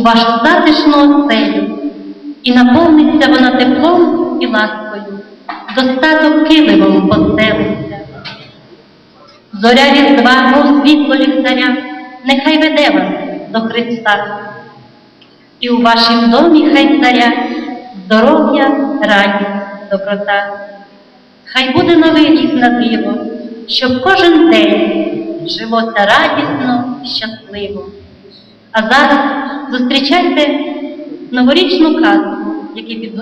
у вашу затишну оселю, і наповниться вона теплом і ласкою, достаток киливом поселиться. Зоря різдва, мов світло ліхтаря, нехай веде вас до Христа. І у вашім домі хай царя здоров'я, радість, доброта. Хай буде новий рік на диво, щоб кожен день жилося радісно і щасливо. А зараз зустрічайте новорічну казку,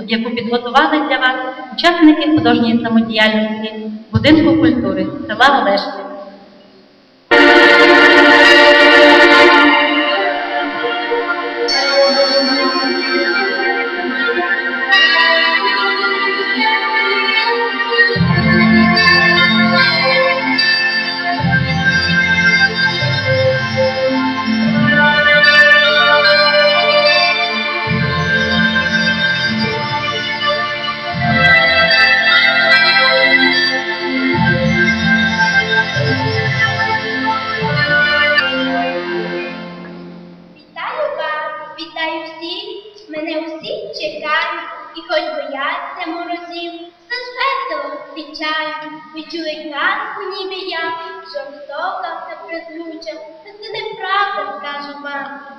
яку підготували для вас учасники художньої самодіяльності будинку культури села Олешки.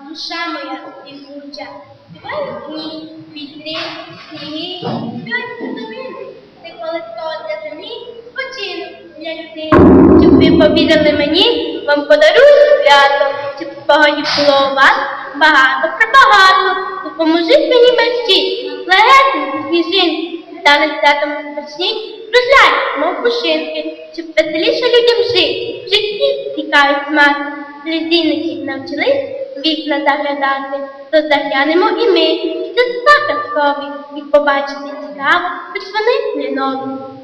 Душа моя співуча. Співають дні, вітри, сніги, співають новини, ти коли для землі, спочинок для людини. Щоб ви повірили мені, вам подарую свято, щоб спогадів було у вас багато прибагато. Допоможіть мені мерщі, легесенькі сніжинки, стане святом смачні, розглянь, мов пушинки, щоб веселіше людям жити. В житті тікають мати, слізінники навчились вікна заглядати, то заглянемо і ми, і це казкові, їх побачити цікаво, хоч вони не нові.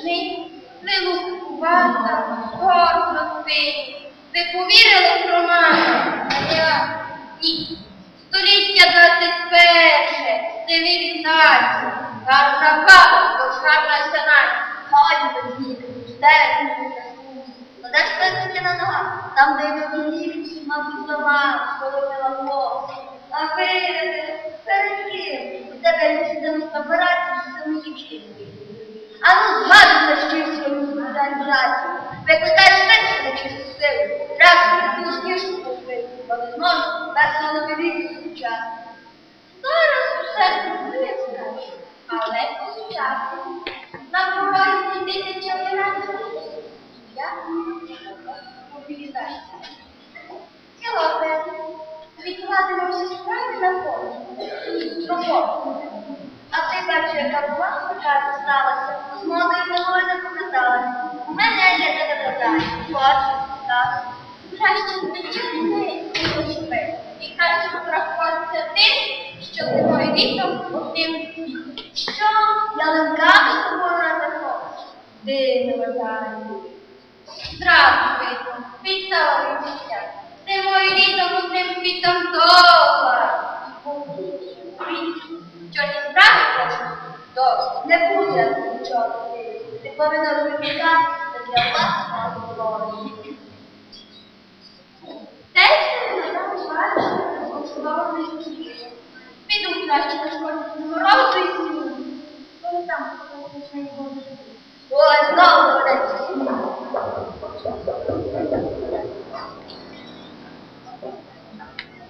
Страшний, не лукувата, гордо спить. Ви повірили в роман? А я ні. Століття 21, цивілізація, гарна баба, тож гарна. Годі без ніг, жде, Ну де ж та на нога? Там, де йдуть ліфті, мабуть, дома, сполотила хлопці. А ви перед ким? У тебе операцію, що самі дівчинки. А ну згадуйте, що і свою організацію. Викликаєш швидше на чисту силу. Треба таку сніжку купити, бо не зможу персону новий вік звучати. Зараз усе зробили, скажу, але по-сучасному. Нам проводять тисяча операцій. Я мобілізація. Ціло, відкладемо всі справи на фонд. Роботу. А ти бачу, яка була хата сталася, з модою новою не покаталась. У мене є не доказати. Бачу, так. Краще звичайно не себе. І краще порахуватися тим, що ти мою віком покрив Що ялинками тобою натиховиш? Ти не вважає. Зразу видно, підставили життя. Ти мою літом одним світом довга. І побіг. Чорні справи кажуть? Добре, не буду я тут нічого дивитися. Ти повинна розміркати для вас на здоров'я. Те, що не знаю, бачу, обслуговуваний кіт. Піду краще на школу морозу і снігу. Коли там побачиш на його Ой, знову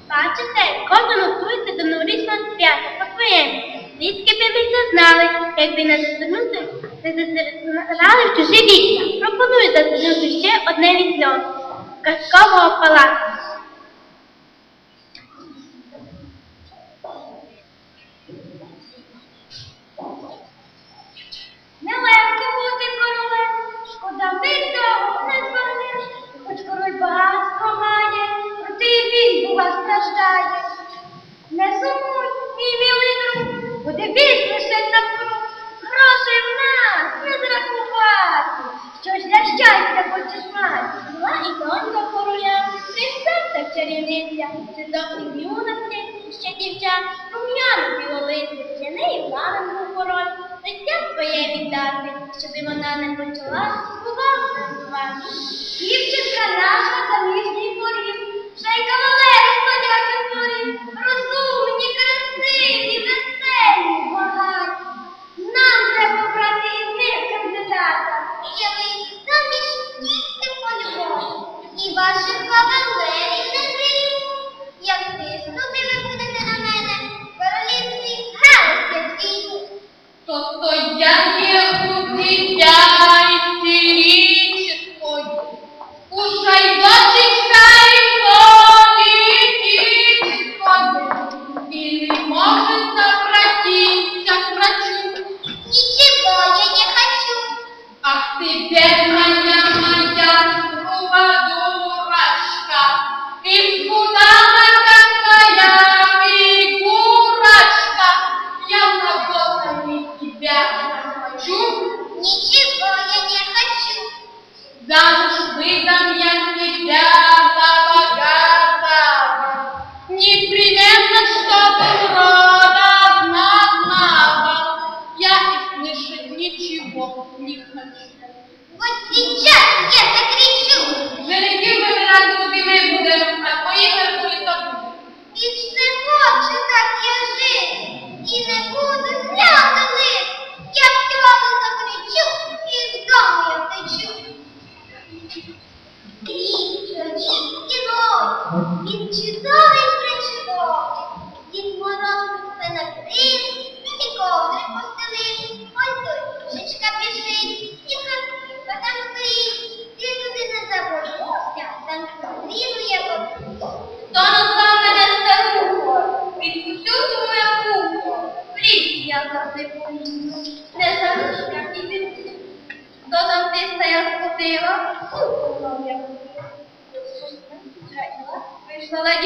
Бачите, кожен готується до новорічного свята. Звідки би ви це якби не засунути, не засерегнали в чужі вікна. Пропоную засунути ще одне вікно казкового палацу.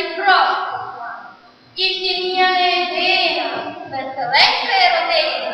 є просто. Їхнє ім'я не єдине, веселенька родина.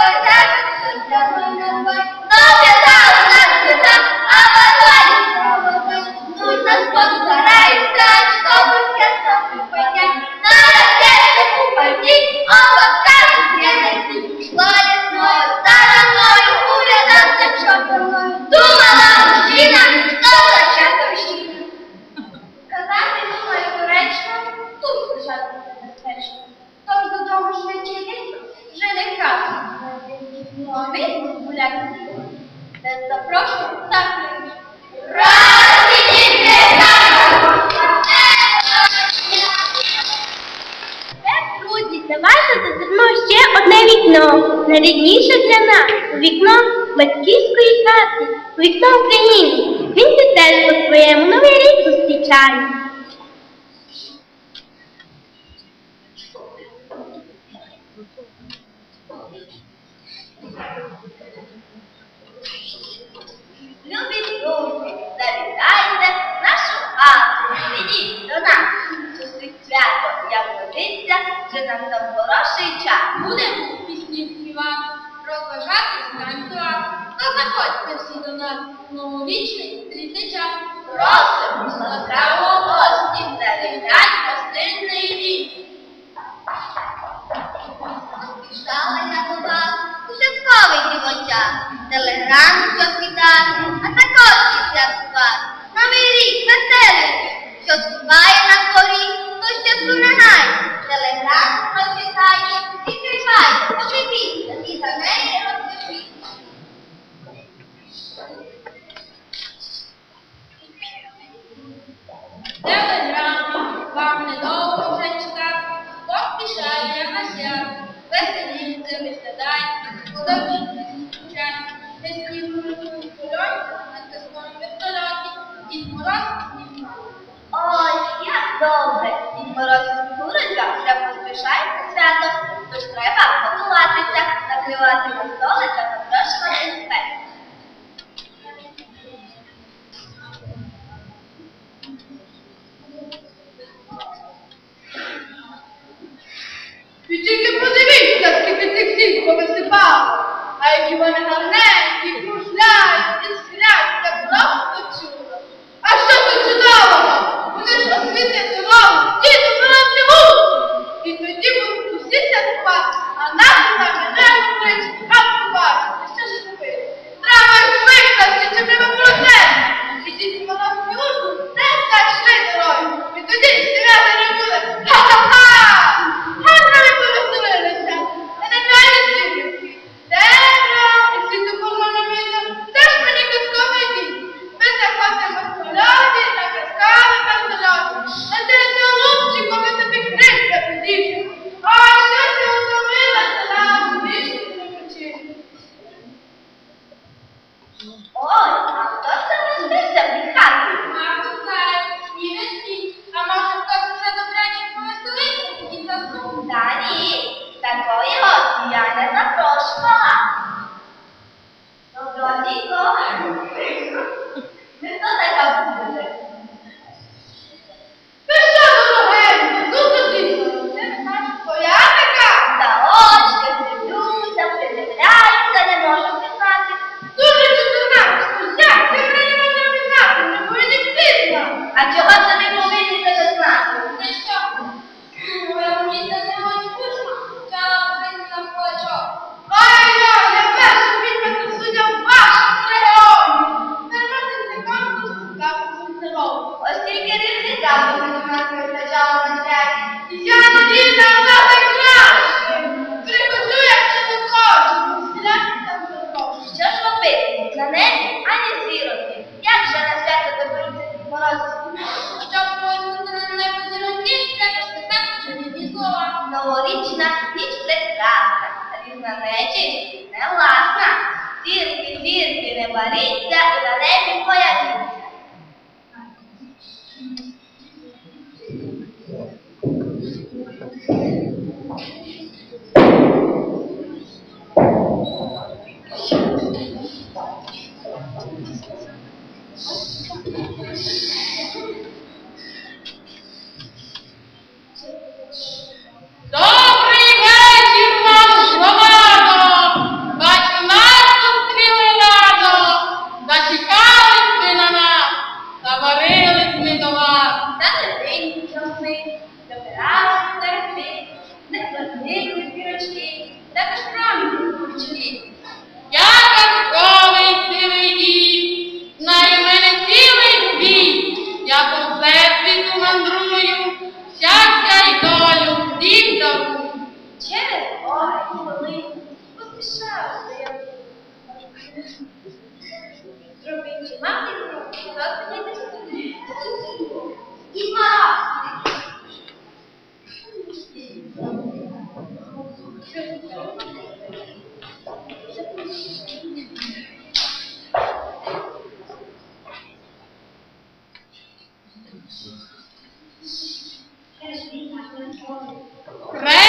Де запрошую так мені. Öncelikle devlet yardımcılığına görüleceği Get it! Oh. Você sabe? de lá dentro, lá. E para! Right?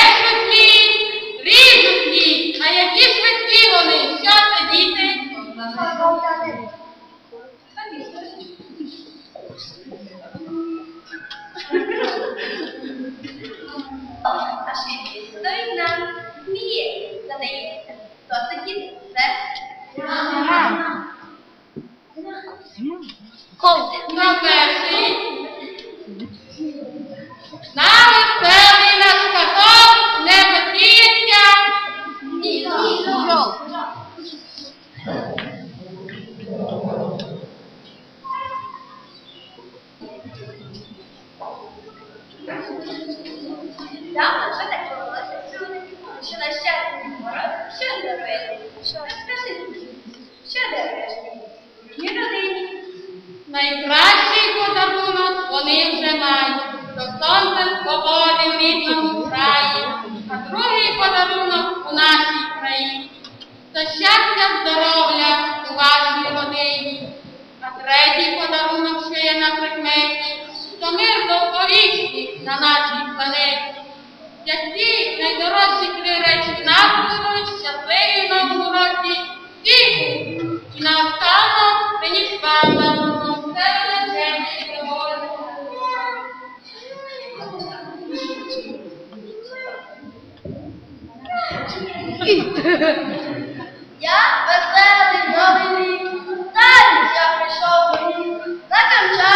свої речі надливо, щасливі новгородні, і настаном мені спала. Я веселий новий рік, старий я прийшов до них, на камчатку.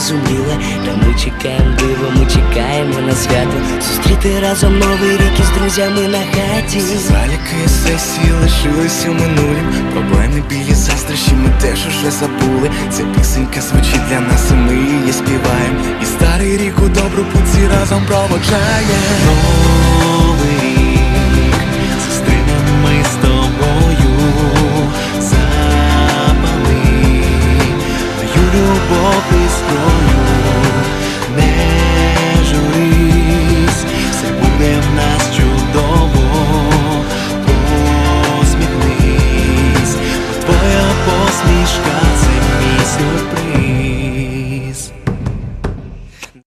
зрозуміле, та ми чекаємо, диво, ми чекаємо на свято. Зустріти разом новий рік із друзями на хаті. Заліки сесії лишились у минулім. Проблеми білі заздрощі ми теж уже забули. Ця пісенька звучить для нас, і ми її співаємо. І старий рік у добру пуці разом проводжає.